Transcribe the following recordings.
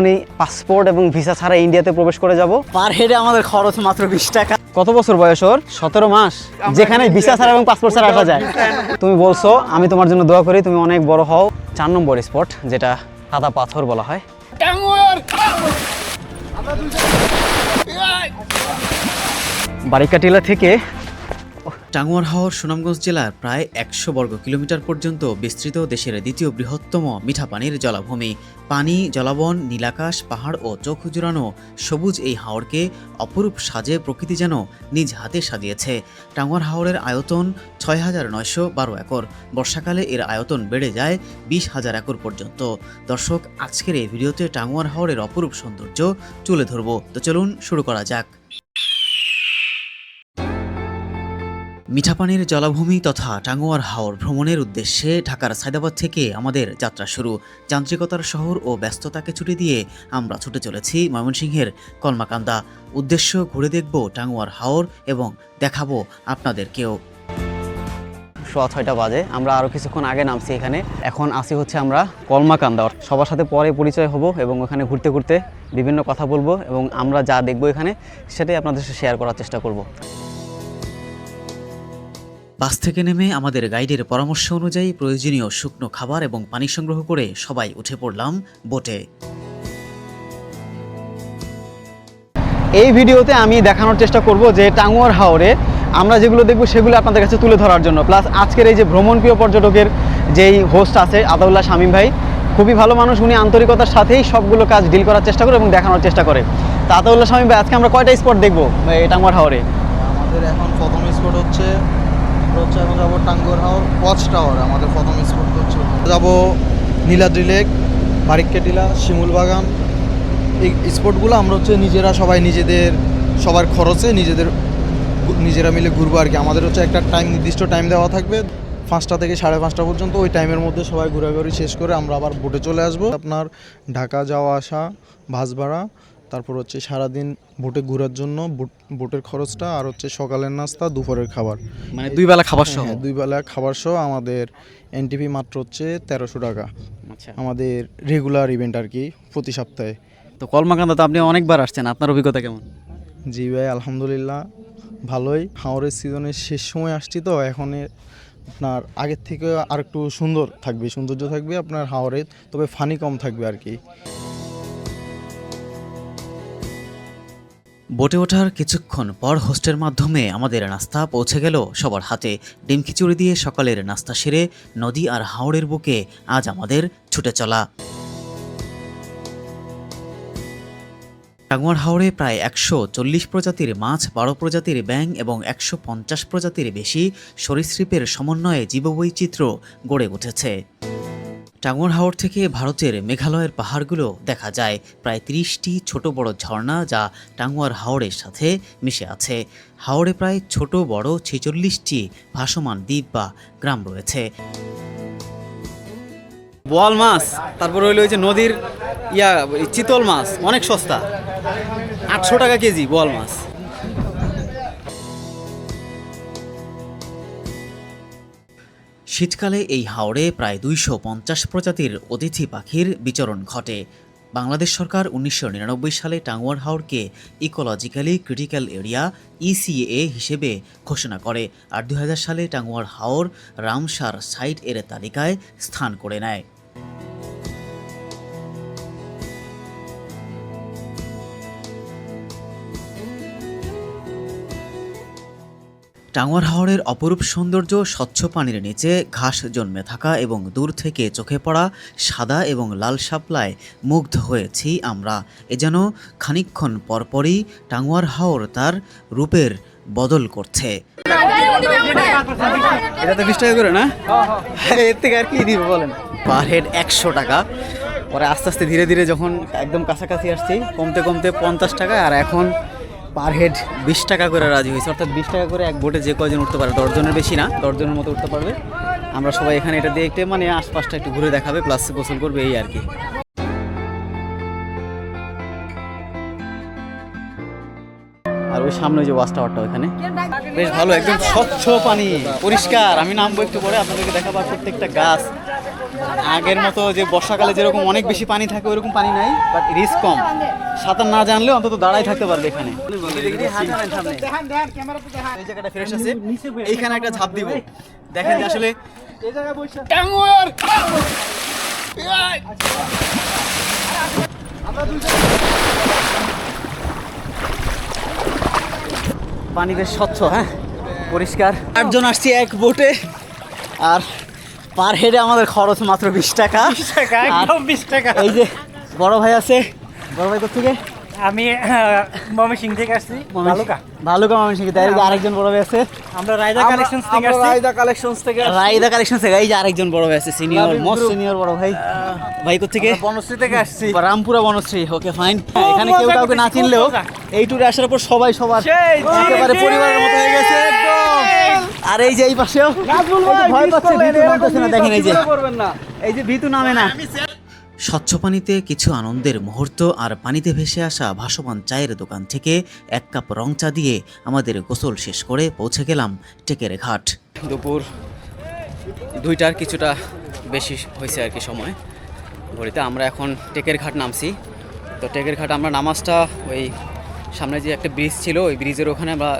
আমি পাসপোর্ট এবং ভিসা ছাড়া ইন্ডিয়াতে প্রবেশ করে যাব। পার হেডে আমাদের খরচ মাত্র বিশ টাকা। কত বছর বয়স ওর? সতেরো মাস। যেখানে ভিসা ছাড়া এবং পাসপোর্ট ছাড়া আসা যায়। তুমি বলছো আমি তোমার জন্য দোয়া করি তুমি অনেক বড় হও। চার নম্বর স্পট যেটা সাদা পাথর বলা হয়। বারিকাটিলা থেকে টাঙ্গুয়ার হাওর সুনামগঞ্জ জেলার প্রায় একশো বর্গ কিলোমিটার পর্যন্ত বিস্তৃত দেশের দ্বিতীয় বৃহত্তম মিঠা পানির জলাভূমি। পানি, জলাবন, নীলাকাশ, পাহাড় ও চোখ জুড়ানো সবুজ এই হাওড়কে অপরূপ সাজে প্রকৃতি যেন নিজ হাতে সাজিয়েছে। টাঙ্গুয়ার হাওরের আয়তন ছয় হাজার নয়শো বারো একর। বর্ষাকালে এর আয়তন বেড়ে যায় বিশ হাজার একর পর্যন্ত। দর্শক, আজকের এই ভিডিওতে টাঙ্গুয়ার হাওরের অপরূপ সৌন্দর্য তুলে ধরব। তো চলুন শুরু করা যাক। মিঠাপানির জলাভূমি তথা টাঙ্গুয়ার হাওর ভ্রমণের উদ্দেশ্যে ঢাকার সায়দাবাদ থেকে আমাদের যাত্রা শুরু। যান্ত্রিকতার শহর ও ব্যস্ততাকে ছুটি দিয়ে আমরা ছুটে চলেছি ময়মনসিংহের কলমাকান্দা। উদ্দেশ্য, ঘুরে দেখব টাঙ্গুয়ার হাওর এবং দেখাবো আপনাদেরকেও। সোয়া ছয়টা বাজে, আমরা আরও কিছুক্ষণ আগে নামছি এখানে। এখন আসি হচ্ছে আমরা কলমাকান্দা। সবার সাথে পরে পরিচয় হব এবং ওখানে ঘুরতে ঘুরতে বিভিন্ন কথা বলব এবং আমরা যা দেখব এখানে, সেটাই আপনাদের সাথে শেয়ার করার চেষ্টা করব। বাস থেকে নেমে আমাদের গাইডের পরামর্শ অনুযায়ী প্রয়োজনীয় শুকনো খাবার এবং পানি সংগ্রহ করে সবাই উঠে পড়লাম বোটে। এই ভিডিওতে আমি দেখানোর চেষ্টা করব যে টাঙ্গুয়ার হাওরে আমরা যেগুলো দেখব সেগুলো আপনাদের কাছে তুলে ধরার জন্য। প্লাস আজকের এই যে ভ্রমণপ্রিয় পর্যটকের যেই হোস্ট আছে আদাউল্লাহ শামীম ভাই খুবই ভালো মানুষ উনি আন্তরিকতার সাথেই সবগুলো কাজ ডিল করার চেষ্টা করে এবং দেখানোর চেষ্টা করে। তা আদাউল্লাহ শামীম ভাই আজকে আমরা কয়টা স্পট দেখব এই টাঙ্গুয়ার হাওরে? আমাদের এখন প্রথম স্পট হচ্ছে আমরা হচ্ছে এখন যাব টাঙ্গর হাওর, ওয়াচ টাওয়ার, আমাদের প্রথম স্পট হচ্ছে যাব নীলাদ্রি লেক বারিককেটিলা শিমুল বাগান। এই স্পটগুলো আমরা হচ্ছে নিজেরা সবাই নিজেদের, সবার খরচে নিজেদের নিজেরা মিলে ঘুরবো আর কি। আমাদের হচ্ছে একটা টাইম নির্দিষ্ট টাইম দেওয়া থাকবে। পাঁচটা থেকে সাড়ে পাঁচটা পর্যন্ত ওই টাইমের মধ্যে সবাই ঘোরাঘুরি শেষ করে আমরা আবার বোটে চলে আসব। আপনার ঢাকা যাওয়া আসা বাস ভাড়া তারপর হচ্ছে সারাদিন বোটে ঘোরার জন্য বোট- বোটের খরচটা আর হচ্ছে সকালের নাস্তা দুপুরের খাবার। মানে দুই বেলা খাবার সহ? হ্যাঁ দুই বেলা খাবার সহ আমাদের এনটিপি মাত্র হচ্ছে তেরোশো টাকা। আচ্ছা। আমাদের রেগুলার ইভেন্ট আর কি প্রতি সপ্তাহে। তো কলমাকান্দা তো আপনি অনেকবার আসছেন আপনার অভিজ্ঞতা কেমন? জি ভাই আলহামদুলিল্লাহ ভালোই। হাওড়ের সিজনের শেষ সময় আসছি তো এখন আপনার আগের থেকে আর একটু সুন্দর থাকবে সৌন্দর্য থাকবে আপনার হাওড়ে তবে ফানি কম থাকবে আর কি। বোটে ওঠার কিছুক্ষণ পর হোস্টের মাধ্যমে আমাদের নাস্তা পৌঁছে গেল সবার হাতে। ডিম খিচুড়ি দিয়ে সকালের নাস্তা সেরে নদী আর হাওড়ের বুকে আজ আমাদের ছুটে চলা। টাঙ্গুয়ার হাওড়ে প্রায় একশো চল্লিশ প্রজাতির মাছ, বারো প্রজাতির ব্যাং এবং একশো পঞ্চাশ প্রজাতির বেশি সরীসৃপের সমন্বয়ে জীববৈচিত্র্য গড়ে উঠেছে। টাঙ্গুয়ার হাওর থেকে ভারতের মেঘালয়ের পাহাড়গুলো দেখা যায়। প্রায় তিরিশটি ছোট বড় ঝর্ণা যা টাঙ্গুয়ার হাওরের সাথে মিশে আছে। হাওরে প্রায় ছোট, বড় ছেচল্লিশটি ভাসমান দ্বীপ বা গ্রাম রয়েছে। বোয়াল মাছ, তারপর ওই যে নদীর ইয়া চিতল মাছ, অনেক সস্তা। আটশো টাকা কেজি বোয়াল মাছ। শীতকালে এই হাওড়ে প্রায় দুইশো পঞ্চাশ প্রজাতির অতিথি পাখির বিচরণ ঘটে। বাংলাদেশ সরকার উনিশশো নিরানব্বই সালে টাঙ্গুয়ার হাওরকে ইকোলজিক্যালি ক্রিটিক্যাল এরিয়া, ইসিএ হিসেবে ঘোষণা করে আর দু হাজার সালে টাঙ্গুয়ার হাওর রামসার সাইট এর তালিকায় স্থান করে নেয়। টাঙ্গুয়ার হাওরের অপরূপ সৌন্দর্য স্বচ্ছ পানির নিচে ঘাস জন্মে থাকা এবং দূর থেকে চোখে পড়া সাদা এবং লাল শাপলায় মুগ্ধ হয়েছি আমরা। এ যেন খানিকক্ষণ পরপরই টাঙ্গুয়ার হাওর তার রূপের বদল করছে। এটা তো বিশ টাকা করে না? এর থেকে আর কি দিব বলেন? পার হেড একশো টাকা। পরে আস্তে আস্তে ধীরে ধীরে যখন একদম কাছাকাছি আসছি কমতে কমতে পঞ্চাশ টাকা আর এখন পার হেড বিশ টাকা করে রাজি হয়েছে। অর্থাৎ বিশ টাকা করে এক বোটে যে কয়জন উঠতে পারে, দশজনের বেশি না, দশজনের মতো উঠতে পারবে। আমরা সবাই এখানে এটা দিয়ে একটু মানে আশপাশটা একটু ঘুরে দেখাবে প্লাস গোসল করবে এই আর কি। আর ওই সামনে যে ওয়াচ টাওয়ারটা ওখানে বেশ ভালো, একদম স্বচ্ছ পানি, পরিষ্কার। আমি নামবো একটু পরে, আপনাদেরকে দেখাবো প্রত্যেকটা গাছ। আগের মতো যে বর্ষাকালে যেরকম অনেক বেশি পানি থাকে, ওরকম পানি নাই বাট রিস্ক কম। সাঁতার না জানলেও অন্তত দাঁড়াই থাকতে পারবে এখানে। এইখানে একটা ঝাঁপ দিব। দেখেন যে আসলে পানি বেশ স্বচ্ছ হ্যাঁ? পরিষ্কার। আটজন আসছি এক বোটে আর পার হেডে আমাদের খরচ মাত্র বিশ টাকা। একদম বিশ টাকা। এই যে বড় ভাই আছে বড় ভাই কোথেকে আমি মমি সিং থেকে আসছি ভালুকা। ভালুকা শিখে তাই আরেকজন বড় ভাই আছে? আমরা রায়দা কালেকশন থেকে আসছি। রায়দা কালেকশনস থেকে রাইদা কালেকশন থেকে এই যে আরেকজন বড় ভাই আছে সিনিয়র মোস্ট সিনিয়র বড় ভাই। ভাই কোথেকে বনশ্রী থেকে আসছি। রামপুরা বনশ্রী ওকে ফাইন এখানে কেউ কাউকে না চিনলেও এই ট্যুরে আসার পর সবাই সবার একেবারে পরিবারের মতো হয়ে গেছে একদম। আর এই যে এই পাশেও ভয় পাচ্ছে ভিতু নামতেছে না দেখেন এই যে। এই যে ভিতু নামে না। স্বচ্ছ পানিতে কিছু আনন্দের মুহূর্ত আর পানিতে ভেসে আসা ভাসমান চায়ের দোকান থেকে এক কাপ রং চা দিয়ে আমাদের গোসল শেষ করে পৌঁছে গেলাম টেকের ঘাট। দুপুর দুইটার কিছুটা বেশি হয়েছে আর কি সময়। ঘড়িতে আমরা এখন টেকের ঘাট নামছি। তো টেকের ঘাট আমরা নামাজটা ওই সামনে যে একটা ব্রিজ ছিল, ওই ব্রিজের ওখানে আমরা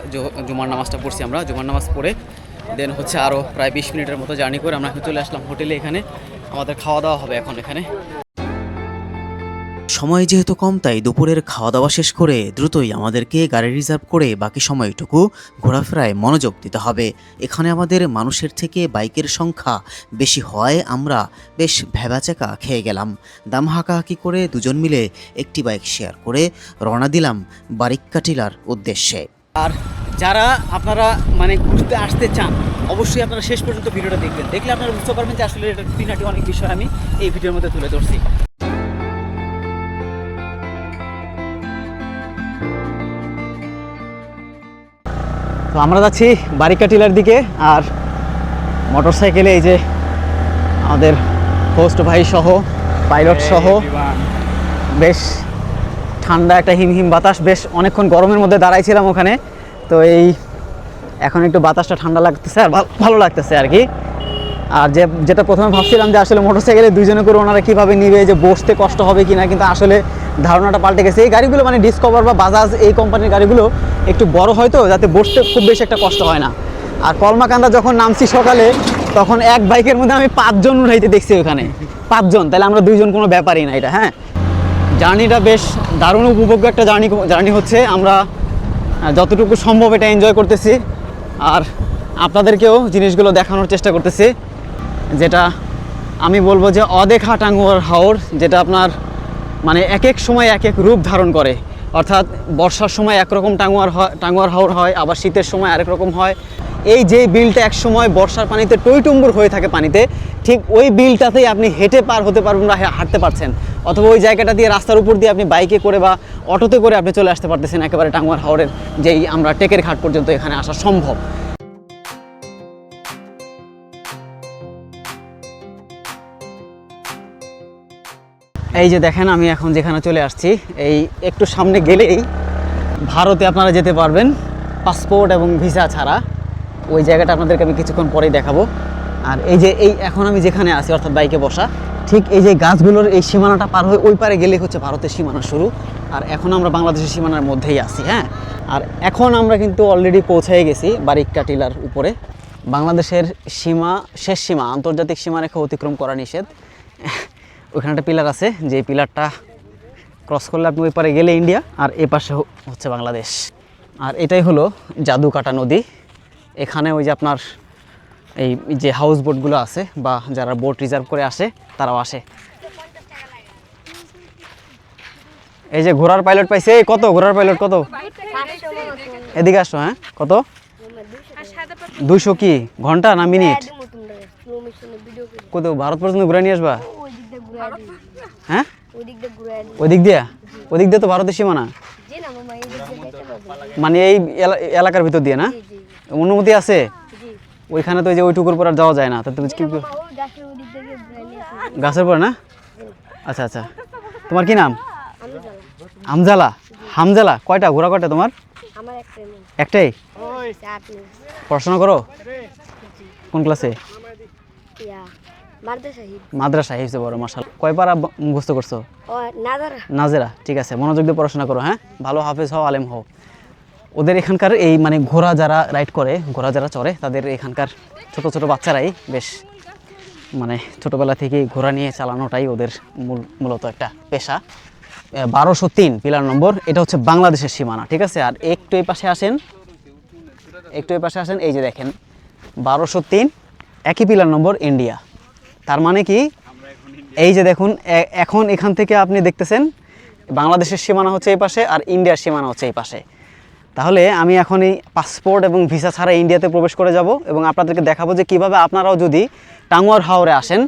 জুমার নামাজটা পড়ছি আমরা। জুমার নামাজ পড়ে দেন হচ্ছে আরও প্রায় বিশ মিনিটের মতো জার্নি করে আমরা চলে আসলাম হোটেলে এখানে। আমাদের খাওয়া দাওয়া হবে এখন এখানে। সময় যেহেতু কম, তাই দুপুরের খাওয়া দাওয়া শেষ করে দ্রুতই আমাদেরকে গাড়ি রিজার্ভ করে বাকি সময়টুকু ঘোরাফেরায় মনোযোগ দিতে হবে। এখানে আমাদের মানুষের থেকে বাইকের সংখ্যা বেশি হওয়ায় আমরা বেশ ভেবাচেকা খেয়ে গেলাম। দাম হাঁকাহাঁকি করে দুজন মিলে একটি বাইক শেয়ার করে রওনা দিলাম বারিক্কা টিলার উদ্দেশ্যে। আর যারা আপনারা মানে ঘুরতে আসতে চান, অবশ্যই আপনারা শেষ পর্যন্ত ভিডিওটা দেখবেন। দেখলে আপনারা বুঝতে পারবেন যে আসলে এটা তিনাটি অনেক বিষয় আমি এই ভিডিওর মধ্যে তুলে ধরছি। আমরা যাচ্ছি বারিকা টিলার দিকে আর মোটর সাইকেলে এই যে আমাদের হোস্ট ভাই সহ পাইলট সহ বেশ ঠান্ডা একটা হিমহিম হিম বাতাস বেশ অনেকক্ষণ গরমের মধ্যে দাঁড়াইছিলাম ওখানে। তো এই এখন একটু বাতাসটা ঠান্ডা লাগতেছে আর ভালো লাগতেছে আর কি। আর যে, যেটা প্রথমে ভাবছিলাম যে আসলে মোটরসাইকেলে দুজনে করে ওনারা কীভাবে নিবে, যে বসতে কষ্ট হবে কিনা, কিন্তু আসলে ধারণাটা পাল্টে গেছে। এই গাড়িগুলো মানে ডিসকভার বা বাজাজ এই কোম্পানির গাড়িগুলো একটু বড় হয় তো যাতে বসতে খুব বেশি একটা কষ্ট হয় না। আর কলমাকান্দা যখন নামছি সকালে, তখন এক বাইকের মধ্যে আমি পাঁচজন উঠাইতে দেখছি ওখানে। পাঁচজন, তাহলে আমরা দুইজন কোনো ব্যাপারই না এটা হ্যাঁ? জার্নিটা বেশ দারুণ উপভোগ্য একটা জার্নি জার্নি হচ্ছে। আমরা যতটুকু সম্ভব এটা এনজয় করতেছি। আর আপনাদেরকেও জিনিসগুলো দেখানোর চেষ্টা করতেছি। যেটা আমি বলব যে অদেখা টাঙ্গুয়ার হাওর, যেটা আপনার মানে এক এক সময় এক এক রূপ ধারণ করে। অর্থাৎ বর্ষার সময় একরকম টাঙ্গুয়ার টাঙ্গুয়ার হাওর হয়, আবার শীতের সময় আরেক রকম হয়। এই যে বিলটা এক সময় বর্ষার পানিতে টইটুম্বুর হয়ে থাকে পানিতে, ঠিক ওই বিলটাতেই আপনি হেঁটে পার হতে পারবেন বা হাঁটতে পারছেন। অথবা ওই জায়গাটা দিয়ে রাস্তার উপর দিয়ে আপনি বাইকে করে বা অটোতে করে আপনি চলে আসতে পারতেছেন একেবারে টাঙ্গুয়ার হাওরের যেই আমরা টেকের ঘাট পর্যন্ত এখানে আসা সম্ভব। এই যে দেখেন, আমি এখন যেখানে চলে আসছি, এই একটু সামনে গেলেই ভারতে আপনারা যেতে পারবেন পাসপোর্ট এবং ভিসা ছাড়া। ওই জায়গাটা আপনাদেরকে আমি কিছুক্ষণ পরেই দেখাবো। আর এই যে এই এখন আমি যেখানে আছি, অর্থাৎ বাইকে বসা, ঠিক এই যে গাছগুলোর এই সীমানাটা পার হয়ে ওই পারে গেলে হচ্ছে ভারতের সীমানা শুরু। আর এখন আমরা বাংলাদেশের সীমানার মধ্যেই আছি হ্যাঁ? আর এখন আমরা কিন্তু অলরেডি পৌঁছে গেছি বারিক্কা টিলার উপরে। বাংলাদেশের সীমা, শেষ সীমা, আন্তর্জাতিক সীমারেখা অতিক্রম করা নিষেধ। ওইখানে একটা পিলার আছে যে পিলারটা ক্রস করলে আপনি ওই পারে গেলে ইন্ডিয়া আর এ পাশে হচ্ছে বাংলাদেশ। আর এটাই হলো জাদুকাটা নদী। এখানে ওই যে আপনার এই যে হাউস বোটগুলো আছে বা যারা বোট রিজার্ভ করে আসে তারাও আসে। এই যে ঘোড়ার পাইলট পাইছে এই কত? ঘোড়ার পাইলট কত? এদিকে আসো হ্যাঁ কত? দুইশো কি? ঘণ্টা না মিনিট কত? ভারত পর্যন্ত ঘুরে নিয়ে আসবা? হ্যাঁ? ওই দিক দিয়া? দিয়ে তো ভারতের সীমানা? মানে এই এলাকার ভিতর দিয়ে না? অনুমতি আছে? ওইখানে তো যে ওইটুকুর পর আর যাওয়া যায় না। তা তুমি কি গাছের পর না? আচ্ছা আচ্ছা। তোমার কি নাম? আমজালা। হামজালা? কয়টা? ঘোরা কয়টা তোমার? একটাই পড়াশোনা করো? কোন ক্লাসে? মাদ্রাসা হিসেবে বড় মাসাল কয় পারা মুখস্থ করছ? নাজেরা। ঠিক আছে মনোযোগ দিয়ে পড়াশোনা করো হ্যাঁ? ভালো হাফেজ হও আলেম হও। ওদের এখানকার এই মানে ঘোড়া যারা রাইড করে ঘোড়া যারা চড়ে তাদের এখানকার ছোট ছোট বাচ্চারাই বেশ মানে ছোটোবেলা থেকেই ঘোড়া নিয়ে চালানোটাই ওদের মূল মূলত একটা পেশা। বারোশো তিন পিলার নম্বর এটা হচ্ছে বাংলাদেশের সীমানা ঠিক আছে? আর একটু এই পাশে আসেন একটু এই পাশে আসেন এই যে দেখেন বারোশো তিন একই পিলার নম্বর ইন্ডিয়া। তার মানে কি? এই যে দেখুন এখন এখান থেকে আপনি দেখতেছেন, বাংলাদেশের সীমানা হচ্ছে এই পাশে আর ইন্ডিয়ার সীমানা হচ্ছে এই পাশে। তাহলে আমি এখন এই পাসপোর্ট এবং ভিসা ছাড়া ইন্ডিয়াতে প্রবেশ করে যাব এবং আপনাদেরকে দেখাবো যে কীভাবে আপনারাও যদি টাঙ্গুয়ার হাওরে আসেন,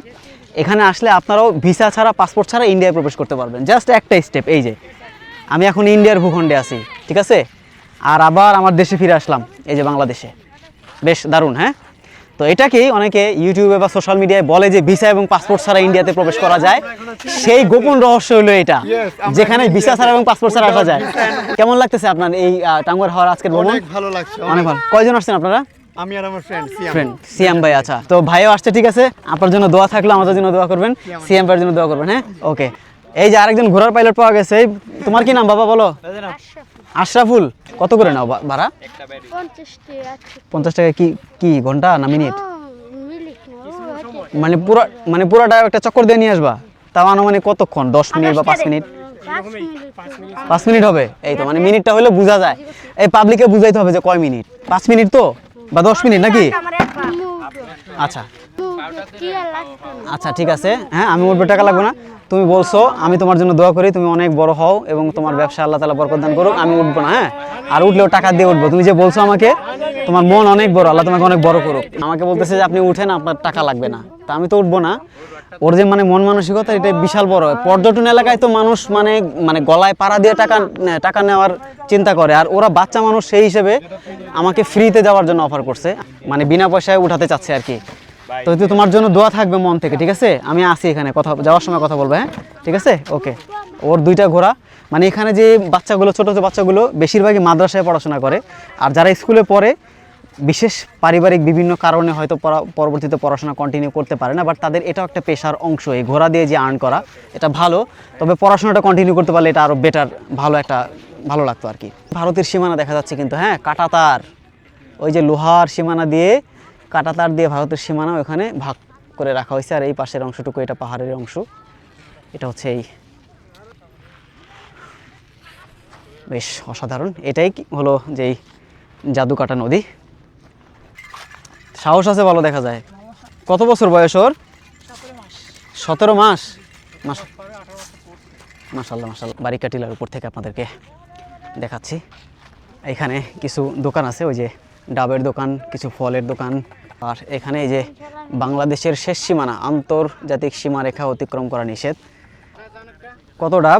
এখানে আসলে আপনারাও ভিসা ছাড়া, পাসপোর্ট ছাড়া ইন্ডিয়ায় প্রবেশ করতে পারবেন। জাস্ট একটা স্টেপ, এই যে। আমি এখন ইন্ডিয়ার ভূখণ্ডে আছি, ঠিক আছে? আর আবার আমার দেশে ফিরে আসলাম, এই যে বাংলাদেশে। বেশ দারুণ হ্যাঁ? তো এটাকেই অনেকে ইউটিউবে বা সোশ্যাল মিডিয়ায় বলে যে ভিসা এবং পাসপোর্ট ছাড়া ইন্ডিয়াতে প্রবেশ করা যায়? সেই গোপন রহস্য হলো এটা যেখানে ভিসা ছাড়া এবং পাসপোর্ট ছাড়া আসা যায়। কেমন লাগতেছে আপনার এই টাঙ্গুয়ার হওয়ার আজকের ভ্রমণ? অনেক ভালো লাগছে অনেক ভালো। কয়জন আসছেন আপনারা? আমি আর আমার ফ্রেন্ড ফ্রেন্ড সিএম ভাই আচ্ছা। তো ভাইও আসছে ঠিক আছে। আপনার জন্য দোয়া থাকল আমাদের জন্য দোয়া করবেন। সিএম ভাইয়ের জন্য দোয়া করবেন হ্যাঁ? ওকে এই যে আরেকজন ঘোড়ার পাইলট পাওয়া গেছে তোমার কি নাম বাবা বলো? আশরাফুল কত করে নাও ভাড়া? পঞ্চাশ টাকা কি কি ঘণ্টা না মিনিট? হচ্ছে মানে পুরা মানে পুরাটা একটা চক্কর দিয়ে নিয়ে আসবা? তাও আনুমানিক কতক্ষণ? দশ মিনিট বা পাঁচ মিনিট। পাঁচ মিনিট। হবে? এই তো মানে মিনিটটা হলে বোঝা যায়। এই পাবলিকে বুঝাইতে হবে যে কয় মিনিট। পাঁচ মিনিট তো? বা দশ মিনিট নাকি? আচ্ছা। আচ্ছা ঠিক আছে। হ্যাঁ আমি উঠবে টাকা লাগবে না। তুমি বলছো আমি তোমার জন্য দোয়া করি তুমি অনেক বড় হও এবং তোমার ব্যবসা আল্লাহ তালা বরকত দান করুক আমি উঠবো না হ্যাঁ? আর উঠলেও টাকা দিয়ে উঠবো। তুমি যে বলছো আমাকে তোমার মন অনেক বড় আল্লাহ তোমাকে অনেক বড় করুক। আমাকে বলতেছে যে আপনি উঠেন আপনার টাকা লাগবে না। তা আমি তো উঠবো না। ওর যে মানে মন মানসিকতা এটা বিশাল বড়। পর্যটন এলাকায় তো মানুষ মানে মানে গলায় পাড়া দিয়ে টাকা টাকা নেওয়ার চিন্তা করে। আর ওরা বাচ্চা মানুষ সেই হিসেবে আমাকে ফ্রিতে যাওয়ার জন্য অফার করছে। মানে বিনা পয়সায় উঠাতে চাচ্ছে আর কি। তো তোমার জন্য দোয়া থাকবে মন থেকে ঠিক আছে? আমি আসি এখানে কথা যাওয়ার সময় কথা বলব হ্যাঁ? ঠিক আছে? ওকে। ওর দুইটা ঘোড়া। মানে এখানে যে বাচ্চাগুলো ছোটো ছোটো বাচ্চাগুলো বেশিরভাগই মাদ্রাসায় পড়াশোনা করে। আর যারা স্কুলে পড়ে বিশেষ পারিবারিক বিভিন্ন কারণে হয়তো পরবর্তীতে পড়াশোনা কন্টিনিউ করতে পারে না বাট তাদের এটাও একটা পেশার অংশ এই ঘোড়া দিয়ে যে আর্ন করা এটা ভালো। তবে পড়াশোনাটা কন্টিনিউ করতে পারলে এটা আরও বেটার ভালো একটা ভালো লাগতো আর কি। ভারতের সীমানা দেখা যাচ্ছে কিন্তু হ্যাঁ? কাটাতার ওই যে লোহার সীমানা দিয়ে কাটাতার দিয়ে ভারতের সীমানা ওখানে ভাগ করে রাখা হয়েছে, আর এই পাশের অংশটুকু এটা পাহাড়ের অংশ। এটা হচ্ছে এই। বেশ অসাধারণ। এটাই হলো যেই জাদুকাটা নদী? সাহস আছে ভালো দেখা যায়। কত বছর বয়স ওর? সতেরো মাস। মাস। মাসাল্লাহ মাসাল্লাহ বারিকা টিলার উপর থেকে আপনাদেরকে দেখাচ্ছি। এখানে কিছু দোকান আছে, ওই যে ডাবের দোকান, কিছু ফলের দোকান আর এখানে যে বাংলাদেশের শেষ সীমানা আন্তর্জাতিক সীমারেখা অতিক্রম করা নিষেধ। কত ডাব?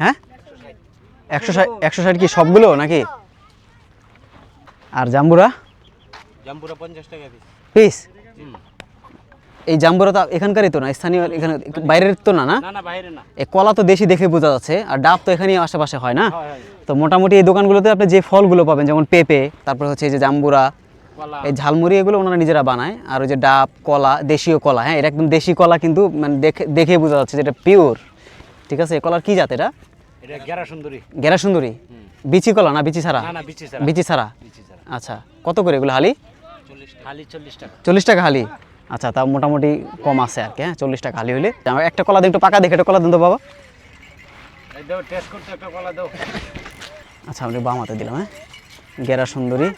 হ্যাঁ? একশো ষাট একশো ষাট কি সবগুলো নাকি? আর জাম্বুরা? জাম্বুরা পঞ্চাশ টাকা পিস এই জাম্বুরা তো এখানকারই তো না স্থানীয় এখানে বাইরের তো না না? এই কলা তো দেশি দেখে বোঝা যাচ্ছে আর ডাব তো এখানেই আশেপাশে হয় না? তো মোটামুটি এই দোকানগুলোতে আপনি যে ফলগুলো পাবেন যেমন পেঁপে তারপর হচ্ছে এই যে জাম্বুরা এই ঝালমুড়ি এগুলো ওনারা নিজেরা বানায়। আর ওই যে ডাব কলা দেশীয় কলা হ্যাঁ এটা একদম দেশি কলা কিন্তু মানে দেখে দেখে বোঝা যাচ্ছে যেটা পিওর ঠিক আছে কলার কি জাত এটা? গেরা সুন্দরী। বিচি কলা না বিচি ছাড়া? বিচি ছাড়া। আচ্ছা কত করে এগুলো হালি? চল্লিশ টাকা। হালি আচ্ছা তা মোটামুটি কম আছে আর কি হ্যাঁ চল্লিশ টাকা হালি হলে একটা কলা দিন একটু পাকা দেখে একটা কলা দিন তো বাবা। আচ্ছা আমি বাম হাতে দিলাম হ্যাঁ। গেরা সুন্দরী।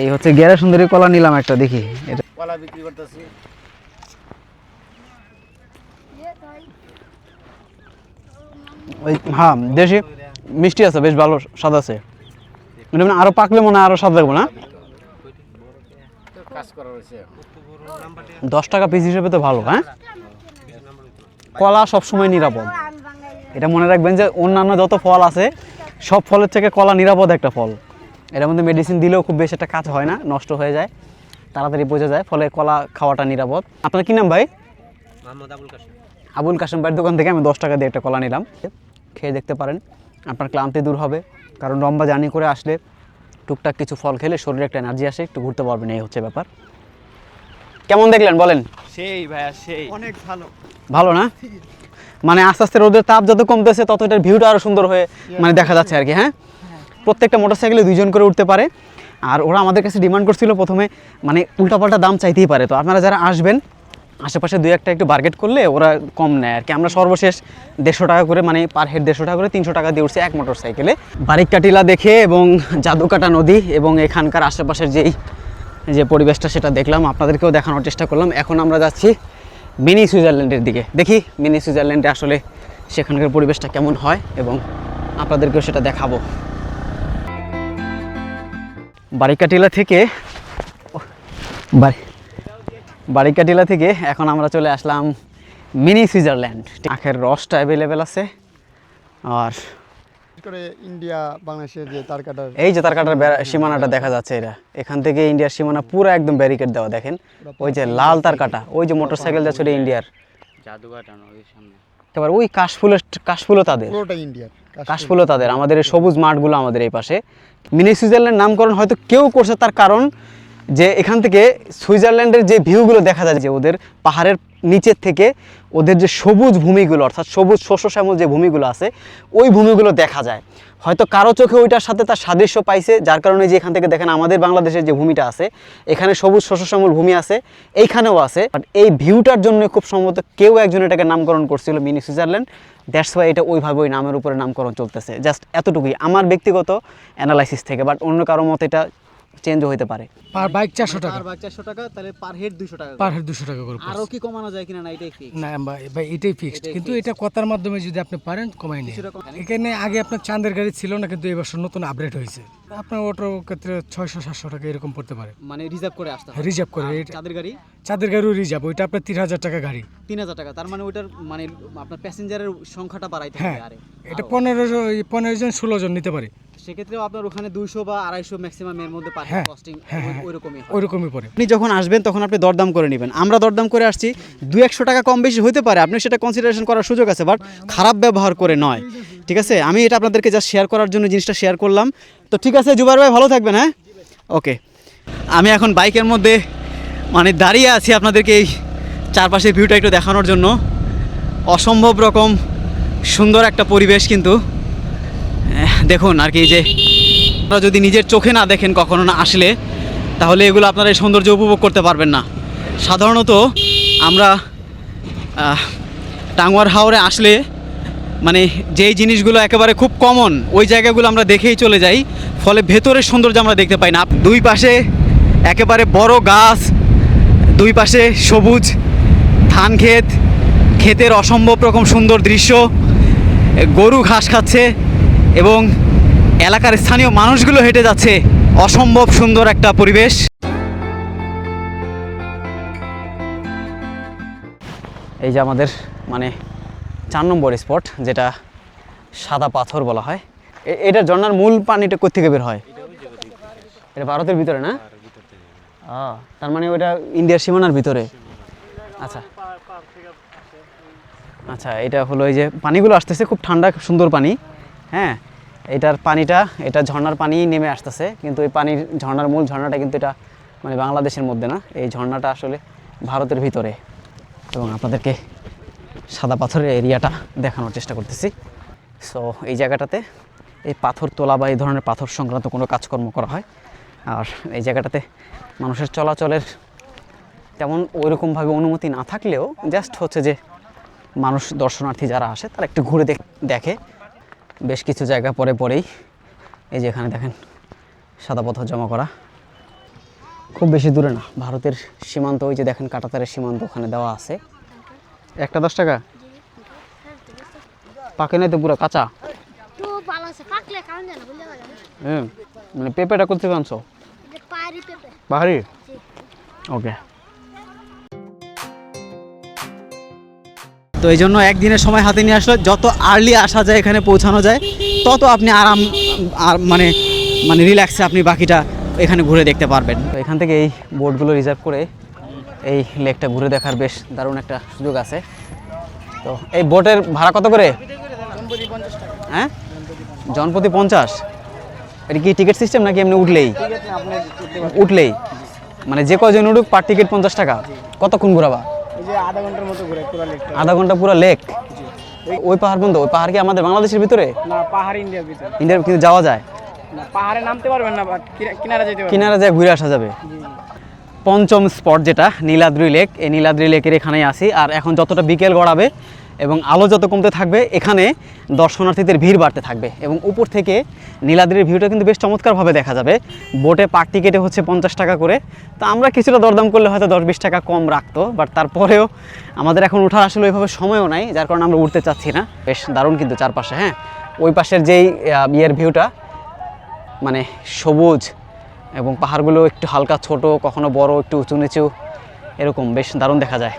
এই হচ্ছে গেরা সুন্দরী কলা নিলাম একটা দেখি। এটা কলা বিক্রি করতেছি। ওই হ্যাঁ দেশি মিষ্টি আছে বেশ ভালো স্বাদ আছে। মানে আরও পাকলে মনে হয় আরও স্বাদ লাগবে না? দশ টাকা পিস হিসেবে তো ভালো হ্যাঁ? কলা সবসময় নিরাপদ। এটা মনে রাখবেন যে অন্যান্য যত ফল আছে সব ফলের থেকে কলা নিরাপদ একটা ফল। এটার মধ্যে মেডিসিন দিলেও খুব বেশি একটা কাজ হয় না নষ্ট হয়ে যায় তাড়াতাড়ি বোঝা যায় ফলে কলা খাওয়াটা নিরাপদ। আপনার কি নাম ভাই? আবুল কাশেম। আবুল কাশেম ভাইয়ের দোকান থেকে আমি দশ টাকা দিয়ে একটা কলা নিলাম। খেয়ে দেখতে পারেন আপনার ক্লান্তি দূর হবে কারণ লম্বা জার্নি করে আসলে টুকটাক কিছু ফল খেলে শরীরে একটা এনার্জি আসে একটু ঘুরতে পারবেন এই হচ্ছে ব্যাপার। কেমন দেখলেন বলেন? সেই ভাইয়া সেই। অনেক ভালো। ভালো না? মানে আস্তে আস্তে রোদের তাপ যত কমতেছে তত এটার ভিউটা আরও সুন্দর হয়ে মানে দেখা যাচ্ছে আর কি হ্যাঁ? প্রত্যেকটা মোটরসাইকেলে দুইজন করে উঠতে পারে। আর ওরা আমাদের কাছে ডিমান্ড করছিল প্রথমে মানে উল্টাপাল্টা দাম চাইতেই পারে। তো আপনারা যারা আসবেন, আশেপাশে দুই একটা একটু বার্গেট করলে ওরা কম নেয় আর কি আমরা সর্বশেষ দেড়শো টাকা করে মানে পার হেড দেড়শো টাকা করে তিনশো টাকা দিয়ে উঠছে এক মোটর সাইকেলে বারিককাটিলা দেখে এবং জাদুকাটা নদী এবং এখানকার আশেপাশের যেই, যে পরিবেশটা সেটা দেখলাম। আপনাদেরকেও দেখানোর চেষ্টা করলাম। এখন আমরা যাচ্ছি মিনি সুইজারল্যান্ডের দিকে। দেখি মিনি সুইজারল্যান্ডে আসলে সেখানকার পরিবেশটা কেমন হয় এবং আপনাদেরকেও সেটা দেখাবো। বারিকাটিলা থেকে বাড়ি বারিকাটিলা থেকে এখন আমরা চলে আসলাম মিনি সুইজারল্যান্ড। আখের রসটা অ্যাভেলেবেল আছে। আর করে ইন্ডিয়া বাংলাদেশের যে তার কাটার এই যে তার কাটার সীমানাটা দেখা যাচ্ছে এটা। এখান থেকে ইন্ডিয়ার সীমানা পুরো একদম ব্যারিকেড দেওয়া দেখেন। ওই যে লাল তার কাটা ওই যে মোটর সাইকেল যাচ্ছে ওটা ইন্ডিয়ার। এবার ওই কাশফুলের কাশফুলও তাদের। পুরোটা ইন্ডিয়ার কাশফুলও তাদের। আমাদের এই সবুজ মাঠগুলো আমাদের এই পাশে। মিনি সুইজারল্যান্ড নামকরণ হয়তো কেউ করছে তার কারণ যে এখান থেকে সুইজারল্যান্ডের যে ভিউগুলো দেখা যায় যে ওদের পাহাড়ের নিচের থেকে ওদের যে সবুজ ভূমিগুলো, অর্থাৎ সবুজ শস্য শ্যামল যে ভূমিগুলো আছে, ওই ভূমিগুলো দেখা যায়। হয়তো কারও চোখে ওইটার সাথে তার সাদৃশ্য পাইছে, যার কারণে যে এখান থেকে দেখেন আমাদের বাংলাদেশের যে ভূমিটা আছে, এখানে সবুজ শস্য শ্যামল ভূমি আছে, এইখানেও আছে। বাট এই ভিউটার জন্য খুব সম্ভবত কেউ একজন এটাকে নামকরণ করছিল মিনি সুইজারল্যান্ড। দ্যাটস ওয়াই এটা ওইভাবে ওই নামের উপরে নামকরণ চলতেছে। জাস্ট এতটুকুই। আমার ব্যক্তিগত অ্যানালাইসিস থেকে বাট অন্য কারও মতে এটা চেঞ্জও হতে পারে। পার বাইক চারশো টাকা। পার বাইক চারশো টাকা তাহলে পার হেড দুশো টাকা পার হেড দুশো টাকা করে আরও কি কমানো যায় কিনা না এটাই ফিক্স না ভাই ভাই এটাই ফিক্সড কিন্তু এটা কথার মাধ্যমে যদি আপনি পারেন কমাই নিন। এখানে আগে আপনার চাঁদের গাড়ি ছিল না কিন্তু এবছর নতুন আপডেট হয়েছে। আপনার অটোর ক্ষেত্রে ছয়শো সাতশো টাকা এরকম পড়তে পারে। মানে রিজার্ভ করে আসতে হবে। রিজার্ভ করে চাঁদের গাড়ি? চাঁদের গাড়িও রিজার্ভ ওইটা আপনার তিন হাজার টাকা গাড়ি। তিন হাজার টাকা তার মানে ওইটার মানে আপনার প্যাসেঞ্জারের সংখ্যাটা বাড়াইতে হ্যাঁ হবে আরে। এটা পনেরো জন পনেরো জন ষোলো জন নিতে পারে। সেক্ষেত্রে আপনার ওখানে দুইশো বা আড়াইশো ম্যাক্সিমাম এর মধ্যে হ্যাঁ, কস্টিং হ্যাঁ, হ্যাঁ। ওইরকমই ওইরকমই পড়ে। আপনি যখন আসবেন তখন আপনি দরদাম করে নেবেন। আমরা দরদাম করে আসছি দু একশো টাকা কম বেশি হতে পারে আপনি সেটা কনসিডারেশন করার সুযোগ আছে বাট খারাপ ব্যবহার করে নয়। ঠিক আছে? আমি এটা আপনাদেরকে জাস্ট শেয়ার করার জন্য জিনিসটা শেয়ার করলাম। তো ঠিক আছে জুবার ভাই ভালো থাকবেন হ্যাঁ? ওকে আমি এখন বাইকের মধ্যে মানে দাঁড়িয়ে আছি আপনাদেরকে এই চারপাশের ভিউটা একটু দেখানোর জন্য। অসম্ভব রকম সুন্দর একটা পরিবেশ কিন্তু। দেখুন আর কি যে আপনারা যদি নিজের চোখে না দেখেন কখনো না আসলে তাহলে এগুলো আপনারা এই সৌন্দর্য উপভোগ করতে পারবেন না। সাধারণত আমরা আহ, টাঙ্গুয়ার হাওরে আসলে মানে যেই জিনিসগুলো একেবারে খুব কমন ওই জায়গাগুলো আমরা দেখেই চলে যাই ফলে ভেতরের সৌন্দর্য আমরা দেখতে পাই না। দুই পাশে একেবারে বড় গাছ দুই পাশে সবুজ ধান ক্ষেত ক্ষেতের অসম্ভব রকম সুন্দর দৃশ্য গরু ঘাস খাচ্ছে এবং এলাকার স্থানীয় মানুষগুলো হেঁটে যাচ্ছে অসম্ভব সুন্দর একটা পরিবেশ। এই যে আমাদের মানে চার নম্বর স্পট, যেটা সাদা পাথর বলা হয়। এ- এটার ঝর্ণার মূল পানিটা কোথেকে বের হয়? এটা ভারতের ভিতরে না? তার মানে ওটা ইন্ডিয়ার সীমানার ভিতরে। আচ্ছা। আচ্ছা এটা হলো এই যে পানিগুলো আসতেছে, খুব ঠান্ডা সুন্দর পানি। হ্যাঁ এটার পানিটা, এটা ঝর্নার পানি নেমে আসতেছে, কিন্তু এই পানির ঝর্নার মূল ঝর্ণাটা কিন্তু এটা মানে বাংলাদেশের মধ্যে না, এই ঝর্ণাটা আসলে ভারতের ভিতরে। এবং আপনাদেরকে সাদা পাথরের এরিয়াটা দেখানোর চেষ্টা করতেছি। সো এই জায়গাটাতে এই পাথর তোলা বা এই ধরনের পাথর সংক্রান্ত কোনো কাজকর্ম করা হয়। আর এই জায়গাটাতে মানুষের চলাচলের তেমন ওইরকমভাবে অনুমতি না থাকলেও জাস্ট হচ্ছে যে মানুষ দর্শনার্থী যারা আসে, তারা একটু ঘুরে দেখে। বেশ কিছু জায়গা পরে পরেই এই যে এখানে দেখেন সাদা পাথর জমা করা। খুব বেশি দূরে না ভারতের সীমান্ত ওই যে দেখেন কাটাতারের সীমান্ত ওখানে দেওয়া আছে। একটা দশ টাকা? পাকে নাই তো পুরো কাঁচা? মানে পেঁপেটা করতে আনছো? বাহারি ওকে। তো এই জন্য একদিনের সময় হাতে নিয়ে আসলে যত আর্লি আসা যায় এখানে পৌঁছানো যায় তত আপনি আরাম আর মানে মানে রিল্যাক্সে আপনি বাকিটা এখানে ঘুরে দেখতে পারবেন। তো এখান থেকে এই বোটগুলো রিজার্ভ করে এই লেকটা ঘুরে দেখার বেশ দারুণ একটা সুযোগ আছে। তো এই বোটের ভাড়া কত করে? হ্যাঁ? জনপ্রতি পঞ্চাশ? এটা কি টিকিট সিস্টেম নাকি এমনি উঠলেই? উঠলেই। মানে যে কজন উঠুক পার টিকিট পঞ্চাশ টাকা। কতক্ষণ ঘুরাবা? আধা ঘণ্টা পুরো লেক ওই পাহাড় বন্ধ ওই পাহাড় কি আমাদের বাংলাদেশের ভিতরে? না পাহাড় ইন্ডিয়ার ভিতরে। ইন্ডিয়ার কিন্তু যাওয়া যায়। না পাহাড়ে নামতে পারবেন না কিনারা যেতে কিনারা যায় ঘুরে আসা যাবে। পঞ্চম স্পট যেটা নীলাদ্রি লেক এই নীলাদ্রি লেকের এখানেই আসি আর এখন যতটা বিকেল গড়াবে এবং আলো যত কমতে থাকবে, এখানে দর্শনার্থীদের ভিড় বাড়তে থাকবে এবং উপর থেকে নীলাদ্রির ভিউটা কিন্তু বেশ চমৎকারভাবে দেখা যাবে। বোটে পার টিকেটে হচ্ছে পঞ্চাশ টাকা করে। তো আমরা কিছুটা দরদাম করলে হয়তো দশ বিশ টাকা কম রাখতো, বাট তারপরেও আমাদের এখন ওঠার আসলে ওইভাবে সময়ও নাই, যার কারণে আমরা উঠতে চাচ্ছি না। বেশ দারুণ কিন্তু চারপাশে হ্যাঁ? ওই পাশের যেই ইয়ের ভিউটা মানে সবুজ এবং পাহাড়গুলো একটু হালকা ছোট, কখনো বড়, একটু উঁচু নিচু, এরকম বেশ দারুণ দেখা যায়।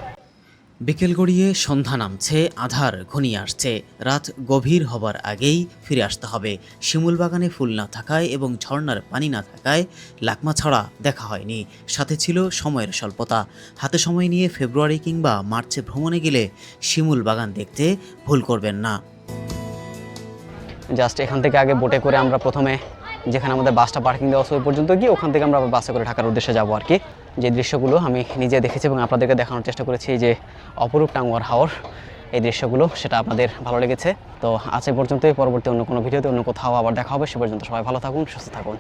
বিকেল গড়িয়ে সন্ধ্যা নামছে, আধার ঘনিয়ে আসছে। রাত গভীর হবার আগেই ফিরে আসতে হবে। শিমুল বাগানে ফুল না থাকায় এবং ঝর্নার পানি না থাকায় লাকমা ছাড়া দেখা হয়নি। সাথে ছিল সময়ের স্বল্পতা। হাতে সময় নিয়ে ফেব্রুয়ারি কিংবা মার্চে ভ্রমণে গেলে শিমুল বাগান দেখতে ভুল করবেন না। জাস্ট এখান থেকে আগে বোটে করে আমরা প্রথমে যেখানে আমাদের বাসটা পার্কিং দেওয়া সময় পর্যন্ত গিয়ে ওখান থেকে আমরা আবার বাসে করে ঢাকার উদ্দেশ্যে যাব আর কি। যে দৃশ্যগুলো আমি নিজে দেখেছি এবং আপনাদেরকে দেখানোর চেষ্টা করেছি যে অপরূপ টাঙ্গুয়ার হাওর, এই দৃশ্যগুলো, সেটা আপনাদের ভালো লেগেছে। তো আজ পর্যন্তই, পরবর্তী অন্য কোনো ভিডিওতে অন্য কোথাও আবার দেখা হবে। সে পর্যন্ত সবাই ভালো থাকুন, সুস্থ থাকুন।